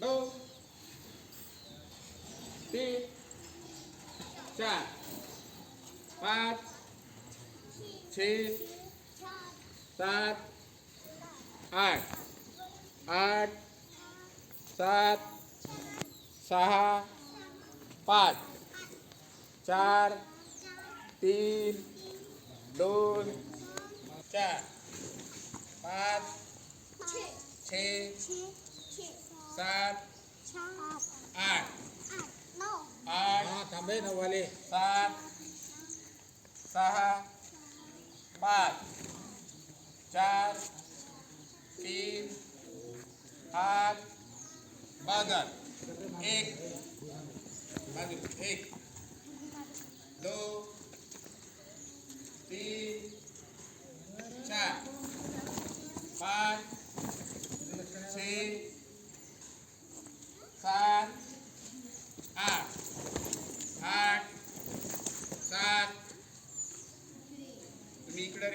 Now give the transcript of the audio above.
दोन तीन चार पाच छे सात आठ आठ सात सहा पाच चार तीन दोन चार पाच छे સાત આઠ આઠ તમે નવાલે સાત સહા પાંચ ચાર તીન આઠ બાદર એક બાજુ એક દો તીન ચાર પાંચ છ मी इकडं